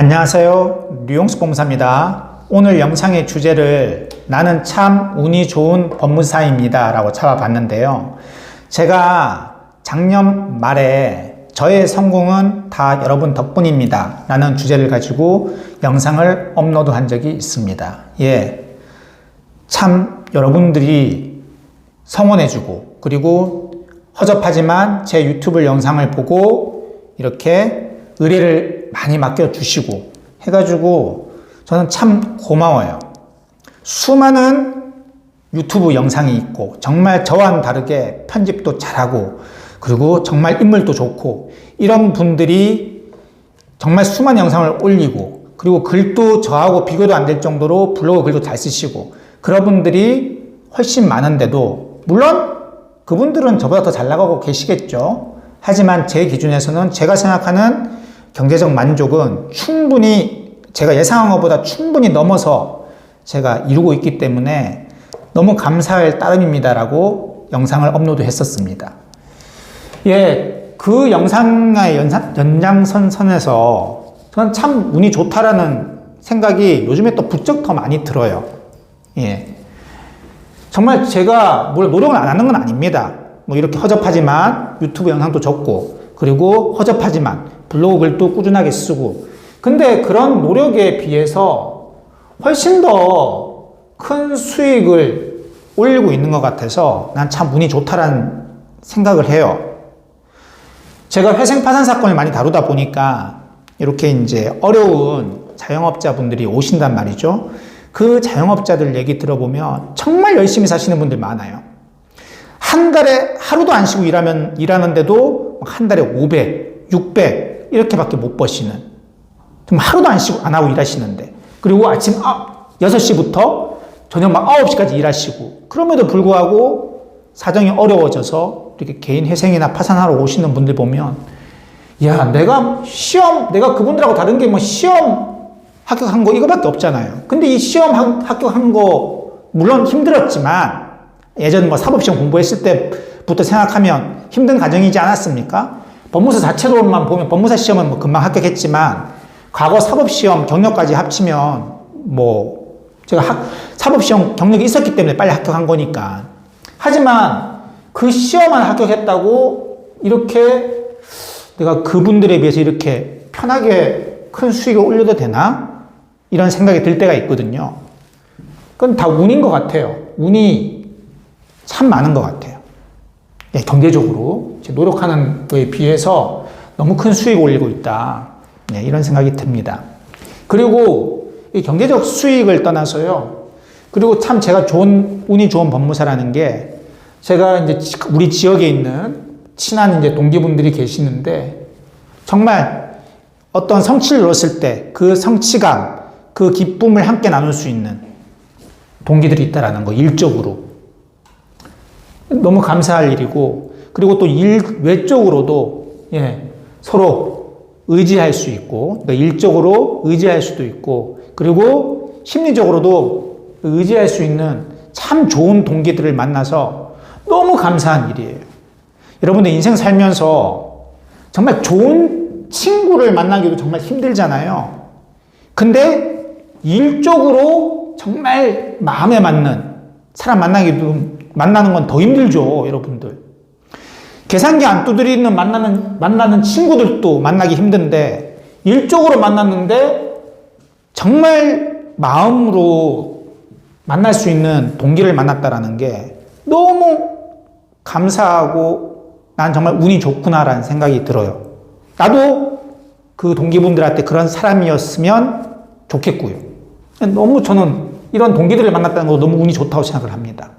안녕하세요. 류용수 법무사입니다. 오늘 영상의 주제를 나는 참 운이 좋은 법무사입니다. 라고 잡아봤는데요. 제가 작년 말에 저의 성공은 다 여러분 덕분입니다. 라는 주제를 가지고 영상을 업로드 한 적이 있습니다. 예. 참 여러분들이 성원해주고 그리고 허접하지만 제 유튜브 영상을 보고 이렇게 의뢰를 많이 맡겨주시고 해가지고 저는 참 고마워요. 수많은 유튜브 영상이 있고 정말 저와는 다르게 편집도 잘하고 그리고 정말 인물도 좋고 이런 분들이 정말 수많은 영상을 올리고 그리고 글도 저하고 비교도 안 될 정도로 블로그 글도 잘 쓰시고 그런 분들이 훨씬 많은데도 물론 그분들은 저보다 더 잘 나가고 계시겠죠. 하지만 제 기준에서는 제가 생각하는 경제적 만족은 충분히 제가 예상한 것보다 충분히 넘어서 제가 이루고 있기 때문에 너무 감사할 따름입니다라고 영상을 업로드 했었습니다. 예, 그 영상의 연장선선에서 저는 참 운이 좋다라는 생각이 요즘에 또 부쩍 더 많이 들어요. 예. 정말 제가 뭘 노력을 안 하는 건 아닙니다. 뭐 이렇게 허접하지만 유튜브 영상도 적고 그리고 허접하지만 블로그 글도 꾸준하게 쓰고 근데 그런 노력에 비해서 훨씬 더 큰 수익을 올리고 있는 것 같아서 난 참 운이 좋다라는 생각을 해요. 제가 회생 파산 사건을 많이 다루다 보니까 이렇게 이제 어려운 자영업자분들이 오신단 말이죠. 그 자영업자들 얘기 들어보면 정말 열심히 사시는 분들 많아요. 한 달에 하루도 안 쉬고 일하면, 일하는데도 한 달에 500, 600 이렇게밖에 못 버시는. 정말 하루도 안 쉬고 안 하고 일하시는데. 그리고 아침 6시부터 저녁 막 9시까지 일하시고. 그럼에도 불구하고 사정이 어려워져서 이렇게 개인 회생이나 파산하러 오시는 분들 보면 야, 내가 시험, 내가 그분들하고 다른 게 뭐 시험 합격한 거 이거밖에 없잖아요. 근데 이 시험 합격한 거 물론 힘들었지만 예전 뭐 사법시험 공부했을 때부터 생각하면 힘든 과정이지 않았습니까? 법무사 자체로만 보면 법무사 시험은 뭐 금방 합격했지만 과거 사법시험 경력까지 합치면 뭐 제가 학, 사법시험 경력이 있었기 때문에 빨리 합격한 거니까. 하지만 그 시험만 합격했다고 이렇게 내가 그분들에 비해서 이렇게 편하게 큰 수익을 올려도 되나? 이런 생각이 들 때가 있거든요. 그건 다 운인 것 같아요. 운이 참 많은 것 같아요. 예, 경제적으로 제 노력하는 거에 비해서 너무 큰 수익을 올리고 있다. 네, 이런 생각이 듭니다. 그리고 이 경제적 수익을 떠나서요. 그리고 참 제가 좋은 운이 좋은 법무사라는 게 제가 이제 우리 지역에 있는 친한 이제 동기분들이 계시는데 정말 어떤 성취를 이뤘을 때 그 성취감, 그 기쁨을 함께 나눌 수 있는 동기들이 있다라는 거, 일적으로. 너무 감사할 일이고, 그리고 또 일 외적으로도, 예, 서로 의지할 수 있고, 그러니까 일적으로 의지할 수도 있고, 그리고 심리적으로도 의지할 수 있는 참 좋은 동기들을 만나서 너무 감사한 일이에요. 여러분들 인생 살면서 정말 좋은 친구를 만나기도 정말 힘들잖아요. 근데 일적으로 정말 마음에 맞는 사람 만나기도 만나는 건 더 힘들죠, 여러분들. 계산기 안 두드리는 만나는 만나는 친구들도 만나기 힘든데 일적으로 만났는데 정말 마음으로 만날 수 있는 동기를 만났다라는 게 너무 감사하고 난 정말 운이 좋구나라는 생각이 들어요. 나도 그 동기분들한테 그런 사람이었으면 좋겠고요. 너무 저는 이런 동기들을 만났다는 거 너무 운이 좋다고 생각을 합니다.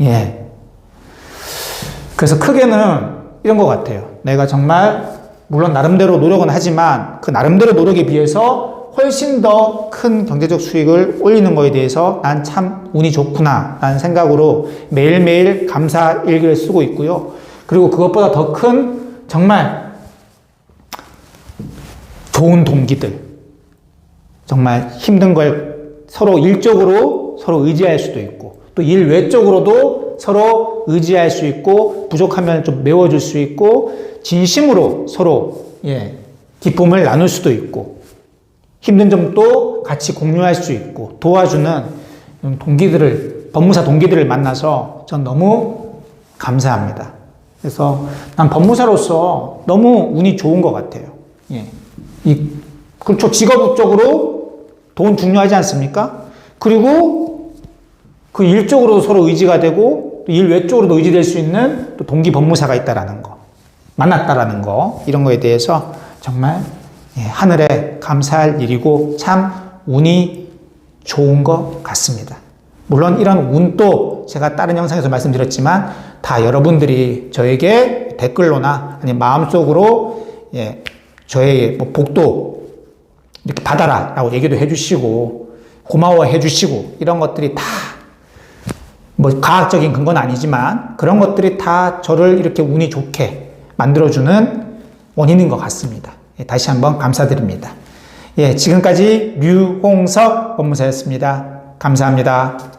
예. 그래서 크게는 이런 것 같아요. 내가 정말 물론 나름대로 노력은 하지만 그 나름대로 노력에 비해서 훨씬 더 큰 경제적 수익을 올리는 거에 대해서 난 참 운이 좋구나 라는 생각으로 매일매일 감사 일기를 쓰고 있고요. 그리고 그것보다 더 큰 정말 좋은 동기들 정말 힘든 걸 서로 일적으로 서로 의지할 수도 있고 또 일 외적으로도 서로 의지할 수 있고 부족하면 좀 메워줄 수 있고 진심으로 서로 예 기쁨을 나눌 수도 있고 힘든 점도 같이 공유할 수 있고 도와주는 동기들을 법무사 동기들을 만나서 전 너무 감사합니다. 그래서 난 법무사로서 너무 운이 좋은 것 같아요. 예. 이 그렇죠 직업적으로 돈 중요하지 않습니까? 그리고 그 일적으로도 서로 의지가 되고 또일 외적으로도 의지될 수 있는 또 동기 법무사가 있다라는 거 만났다라는 거 이런 거에 대해서 정말 예, 하늘에 감사할 일이고 참 운이 좋은 것 같습니다. 물론 이런 운도 제가 다른 영상에서 말씀드렸지만 다 여러분들이 저에게 댓글로나 아니면 마음속으로 예, 저의 뭐 복도 이렇게 받아라 라고 얘기도 해주시고 고마워해 주시고 이런 것들이 다 뭐 과학적인 근거는 아니지만 그런 것들이 다 저를 이렇게 운이 좋게 만들어주는 원인인 것 같습니다. 예, 다시 한번 감사드립니다. 예, 지금까지 류홍석 법무사였습니다. 감사합니다.